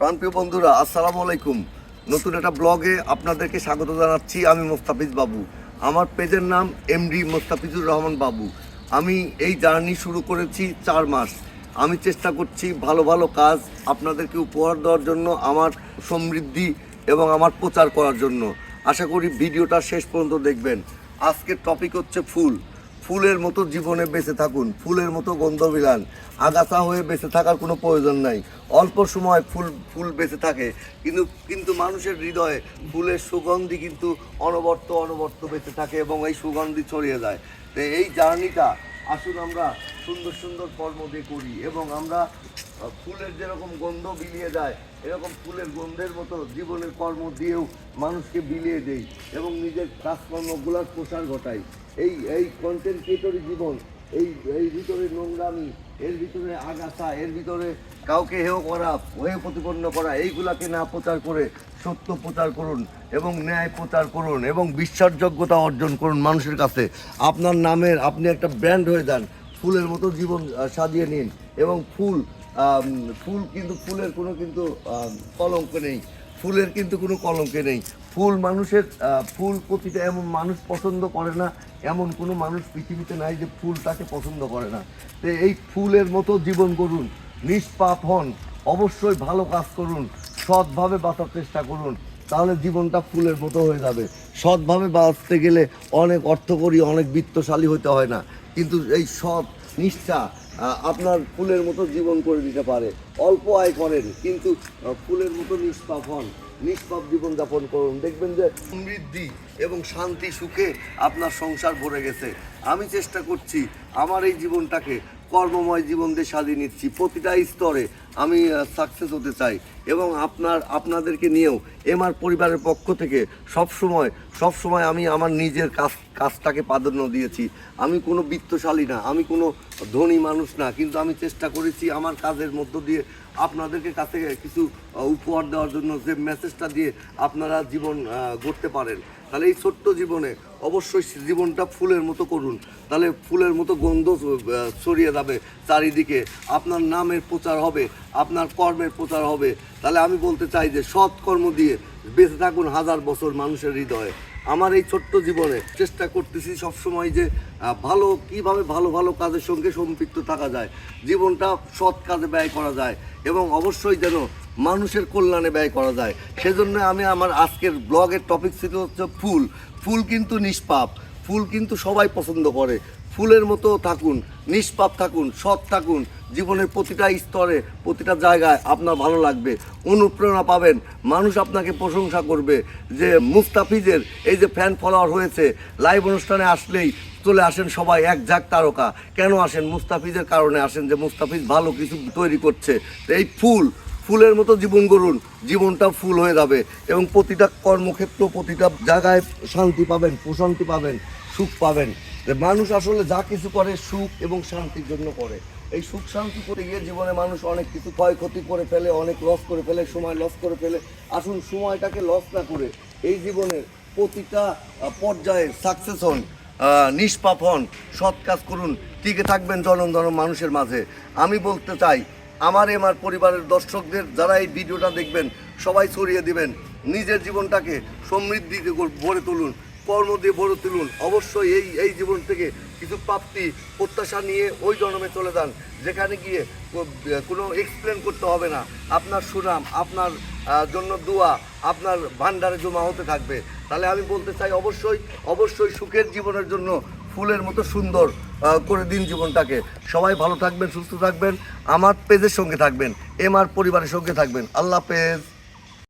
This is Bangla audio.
প্রাণপ্রিয় বন্ধুরা, আসসালামু আলাইকুম। নতুন একটা ব্লগে আপনাদেরকে স্বাগত জানাচ্ছি আমি মোস্তাফিজ বাবু। আমার পেজের নাম এমডি মোস্তাফিজুর রহমান বাবু। আমি এই জার্নি শুরু করেছি চার মাস। আমি চেষ্টা করছি ভালো ভালো কাজ আপনাদেরকে উপহার দেওয়ার জন্য, আমার সমৃদ্ধি এবং আমার প্রচার করার জন্য। আশা করি ভিডিওটা শেষ পর্যন্ত দেখবেন। আজকের টপিক হচ্ছে ফুল। ফুলের মতো জীবনে বেঁচে থাকুন, ফুলের মতো গন্ধ বিলান। আগাছা হয়ে বেঁচে থাকার কোনো প্রয়োজন নাই। অল্প সময় ফুল ফুল বেঁচে থাকে, কিন্তু কিন্তু মানুষের হৃদয়ে ফুলের সুগন্ধি কিন্তু অনবর্ত অনবর্ত বেঁচে থাকে এবং এই সুগন্ধি ছড়িয়ে যায়। তো এই জার্নিটা আসুন আমরা সুন্দর সুন্দর কর্ম দিয়ে করি এবং আমরা ফুলের যেরকম গন্ধ বিলিয়ে যায়, এরকম ফুলের গন্ধের মতো জীবনের কর্ম দিয়েও মানুষকে বিলিয়ে দেই এবং নিজের কাজকর্মগুলোর প্রসার ঘটাই। এই এই কন্টেন্ট জীবন, এই এই ভিতরে নোংরামি, এর ভিতরে আগাছা, এর ভিতরে কাউকে হেয় করা, হয়ে প্রতিপন্ন করা, এইগুলাকে না প্রচার করে সত্য প্রচার করুন এবং ন্যায় প্রচার করুন এবং বিশ্বাসযোগ্যতা অর্জন করুন মানুষের কাছে। আপনার নামের আপনি একটা ব্র্যান্ড হয়ে যান, ফুলের মতো জীবন সাজিয়ে নিন এবং ফুল ফুল কিন্তু ফুলের কোনো কিন্তু কলঙ্ক নেই, ফুলের কিন্তু কোনো কলঙ্কে নেই। ফুল মানুষের ফুল প্রতিটা এমন মানুষ পছন্দ করে না, এমন কোনো মানুষ পৃথিবীতে নাই যে ফুল তাকে পছন্দ করে না। তো এই ফুলের মতো জীবন করুন নিষ্পাপ হন, অবশ্যই ভালো কাজ করুন, সৎভাবে বাঁচার চেষ্টা করুন, তাহলে জীবনটা ফুলের মতো হয়ে যাবে। সৎভাবে বাঁচতে গেলে অনেক অর্থ করি অনেক বিত্তশালী হতে হয় না, কিন্তু এই সৎ নিষ্ঠা আপনার ফুলের মতো জীবন করে দিতে পারে। অল্প আয় করেন, কিন্তু ফুলের মতো নিষ্পাপ হন। নিষ্পাপ জীবনযাপন করুন। দেখবেন যে সমৃদ্ধি এবং শান্তি, সুখে আপনার সংসার ভরে গেছে। আমি চেষ্টা করছি আমার এই জীবনটাকে কর্মময় জীবন দিয়ে সাজিয়ে নিচ্ছি। প্রতিটা স্তরে আমি সাকসেস হতে চাই এবং আপনার, আপনাদেরকে নিয়েও এমআর পরিবারের পক্ষ থেকে সব সময় সব সময় আমি আমার নিজের কাজ, কাজটাকে প্রাধান্য দিয়েছি। আমি কোনো বিত্তশালী না, আমি কোনো ধনী মানুষ না, কিন্তু আমি চেষ্টা করেছি আমার কাজের মধ্য দিয়ে আপনাদেরকে কাছে কিছু উপহার দেওয়ার জন্য যে মেসেজটা দিয়ে আপনারা জীবন গড়তে পারেন। তাহলে এই ছোট্ট জীবনে অবশ্যই জীবনটা ফুলের মতো করুন। তাহলে ফুলের মতো গন্ধ ছড়িয়ে যাবে চারিদিকে। আপনার নামের প্রচার হবে। আপনার কর্মের প্রচার হবে। তাহলে আমি বলতে চাই যে সৎ কর্ম দিয়ে বেঁচে থাকুন হাজার বছর মানুষের হৃদয়ে। আমার এই ছোট্ট জীবনে চেষ্টা করতেছি সবসময় যে ভালো, কীভাবে ভালো ভালো কাজের সঙ্গে সম্পৃক্ত থাকা যায়। জীবনটা সৎ কাজে ব্যয় করা যায় এবং অবশ্যই যেন মানুষের কল্যাণে ব্যয় করা যায়। সেজন্য আমি আমার আজকের ব্লগের টপিক ছিল হচ্ছে ফুল। ফুল কিন্তু নিষ্পাপ। ফুল কিন্তু সবাই পছন্দ করে। ফুলের মতো থাকুন, নিষ্পাপ থাকুন, সৎ থাকুন। জীবনের প্রতিটা স্তরে, প্রতিটা জায়গায় আপনার ভালো লাগবে, অনুপ্রেরণা পাবেন। মানুষ আপনাকে প্রশংসা করবে যে মুস্তাফিজের এই যে ফ্যান ফলোয়ার হয়েছে লাইভ অনুষ্ঠানে আসলেই চলে আসেন সবাই এক ঝাঁক তারকা। কেন আসেন? মুস্তাফিজের কারণে আসেন যে মুস্তাফিজ ভালো কিছু তৈরি করছে। এই ফুল ফুলের মতো জীবন গড়ুন, জীবনটা ফুল হয়ে যাবে এবং প্রতিটা কর্মক্ষেত্র, প্রতিটা জায়গায় শান্তি পাবেন, প্রশান্তি পাবেন, সুখ পাবেন। মানুষ আসলে যা কিছু করে সুখ এবং শান্তির জন্য করে। এই সুখ শান্তি করে গিয়ে জীবনে মানুষ অনেক কিছু ক্ষয়ক্ষতি করে ফেলে, অনেক লস করে ফেলে, সময় লস করে ফেলে। আসুন সময়টাকে লস না করে এই জীবনের প্রতিটা পর্যায়ে সাকসেস হন নিষ্পাপ হন, সৎ কাজ করুন। টিকে থাকবেন জনম জনম মানুষের মাঝে। আমি বলতে চাই আমার এমার পরিবারের দর্শকদের যারা এই ভিডিওটা দেখবেন, সবাই ছড়িয়ে দিবেন। নিজের জীবনটাকে সমৃদ্ধি গড়- তুলুন, কর্ম দিয়ে ভরে তুলুন। অবশ্যই এই এই জীবন থেকে কিছু প্রাপ্তি, প্রত্যাশা নিয়ে ওই জন্মে চলে যান, যেখানে গিয়ে কোনো এক্সপ্লেন করতে হবে না। আপনার সুনাম, আপনার জন্য দোয়া, আপনার ভান্ডারে জমা হতে থাকবে। তাহলে আমি বলতে চাই, অবশ্যই অবশ্যই সুখের জীবনের জন্য ফুলের মতো সুন্দর করে দিন জীবনটাকে। সবাই ভালো থাকবেন, সুস্থ থাকবেন, আমার পেজের সঙ্গে থাকবেন, এম আর পরিবারের সঙ্গে থাকবেন। আল্লাহ পেজ